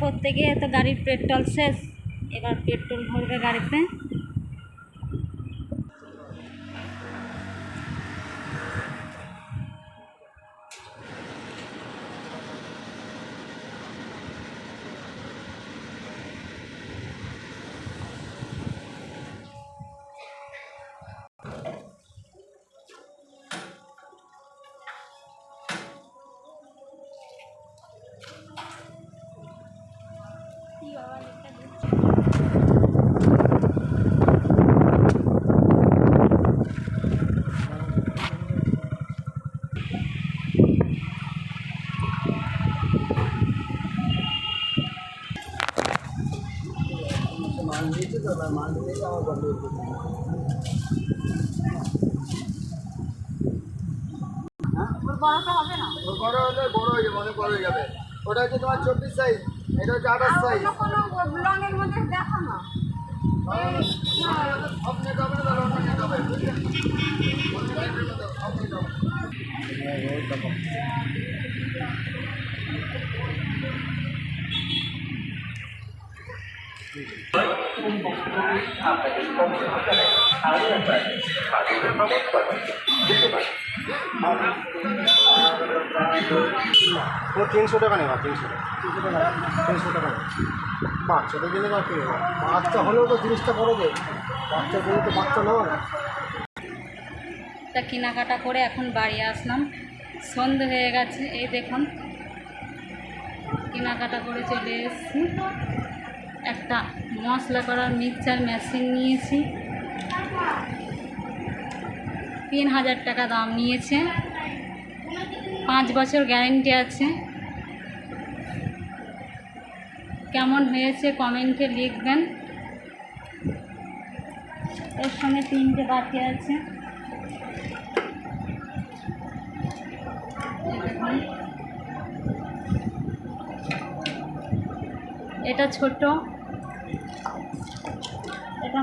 করতে গিয়ে তো গাড়ির পেট্রোল শেষ। এবার পেট্রোল ভরবে গাড়িতে। ওর বড় হলে বড় হয়ে যাবে অনেক বড় হয়ে যাবে ওটা হচ্ছে তোমার চব্বিশ সাইজ এটা সাইজ সব নিতে হবে না তাহলে অন্য হবে হবে, তিনশো টাকা নেবা তিনশো টাকা। তিনশো টাকা তিনশো টাকা বাচ্চাদের জন্য বা কি বাচ্চা হলেও তো জিনিসটা বড় যে বাচ্চা হলেও তো বাচ্চা নয় তা কেনাকাটা করে এখন বাড়ি আসলাম। সন্ধে হয়ে গেছে। এই দেখুন, কেনাকাটা করে চলে এসেছি। একটা মশলা করার মিক্সচার মেশিন নিয়েছি। তিন হাজার টাকা দাম নিয়েছে। পাঁচ বছর গ্যারেন্টি আছে। কেমন হয়েছে কমেন্টে লিখবেন। এর সঙ্গে তিনটে বাটি আছে। এটা ছোট। এটা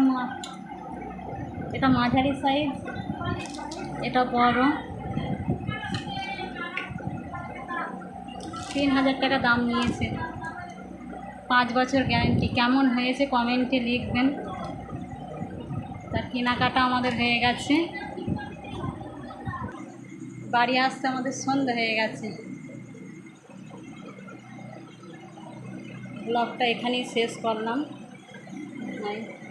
এটা মাঝারি সাইজ, এটা বড়। তিন হাজার টাকা দাম নিয়েছে। পাঁচ বছর গ্যারেন্টি। কেমন হয়েছে কমেন্টে লিখবেন। তার কেনাকাটা আমাদের হয়ে গেছে। বাড়ি আসতে আমাদের সন্ধ্যা হয়ে গেছে। ব্লগটা এখানেই শেষ করলাম। Bye.